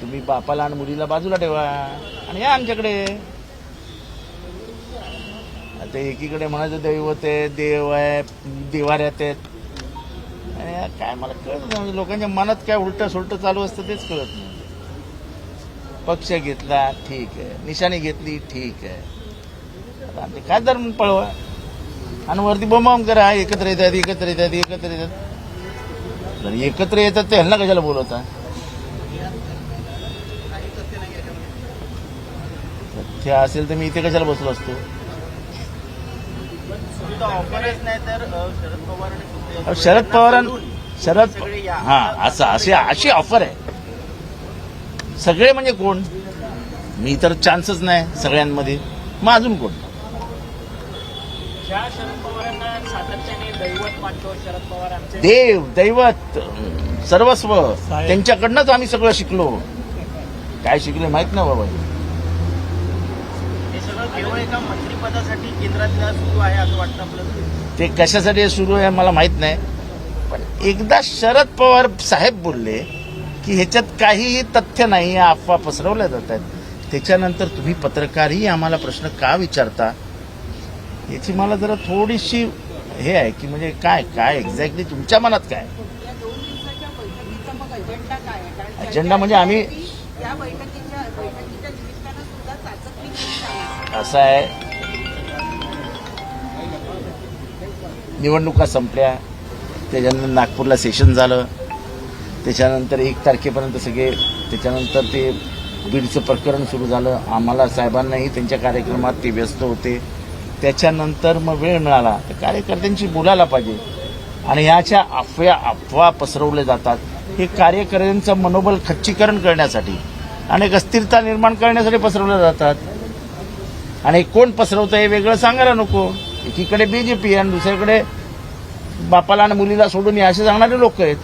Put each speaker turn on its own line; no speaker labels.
तुम्ही बापाला आणि मुलीला बाजूला ठेवा. आणि या आमच्याकडे. आता एकीकडे म्हणायचं दैवत आहे देव आहे देवाऱ्यात आहेत. आणि या काय मला कळत नाही म्हणजे लोकांच्या मनात काय उलट सुलट चालू असतं तेच कळत नाही. पक्ष घेतला ठीक आहे. निशाणी घेतली ठीक आहे. आता आमचे खासदार म्हणून पळवा. आणि वरती बोंबाम करा. एकत्र येतात एकत्र येतात एकत्र येतात. जर एकत्र येतात ते ह्यांना कशाला बोलवता? तथ्य असेल तर मी इथे कशाला बसलो असतो?
ऑफरच नाही तर अ, शरद पवार आणि सुप्रिया
अहो, शरद. हा असं अशी अशी ऑफर आहे. सगळे म्हणजे कोण? मी तर चान्सच नाही सगळ्यांमध्ये. मग अजून कोण?
ज्या शरद पवारांना सातत्याने दैवत मानतो शरद पवार आमचे
देव दैवत सर्वस्व. त्यांच्याकडनंच आम्ही सगळं शिकलो. काय शिकले माहीत नाही बाबा?
हे केवळ एका मंत्रिपदासाठी केंद्रातल्या सुरू आहे असं वाटतं आपल्याला?
ते कशासाठी सुरू आहे मला माहीत नाही. पण एकदा शरद पवार साहेब बोलले की ह्याच्यात काहीही तथ्य नाही या अफवा पसरवल्या जात आहेत. त्याच्यानंतर तुम्ही पत्रकारही आम्हाला प्रश्न का विचारता? याची मला जरा थोडीशी हे आहे की म्हणजे काय काय एक्झॅक्टली तुमच्या मनात काय?
या दोन दिवसाच्या बैठकीचा मग अजेंडा काय आहे? कारण
अजेंडा म्हणजे आम्ही- असं आहे. निवडणुका संपल्या. त्याच्यानंतर नागपूरला सेशन झालं. त्याच्यानंतर एक तारखेपर्यंत सगळे त्याच्यानंतर ते बीडचं प्रकरण सुरू झालं. आम्हाला साहेबांनाही त्यांच्या कार्यक्रमात ते व्यस्त होते. त्याच्यानंतर मग वेळ मिळाला. तर कार्यकर्त्यांशी बोलायला पाहिजे. आणि ह्याच्या अफव्या अफवा पसरवल्या जातात. हे कार्यकर्त्यांचं मनोबल खच्चीकरण करण्यासाठी आणि एक अस्थिरता निर्माण करण्यासाठी पसरवल्या जातात. आणि कोण पसरवतं हे वेगळं सांगायला नको. एकीकडे बीजेपी आणि दुसरीकडे बापाला आणि मुलीला सोडून हे असे सांगणारे लोक आहेत.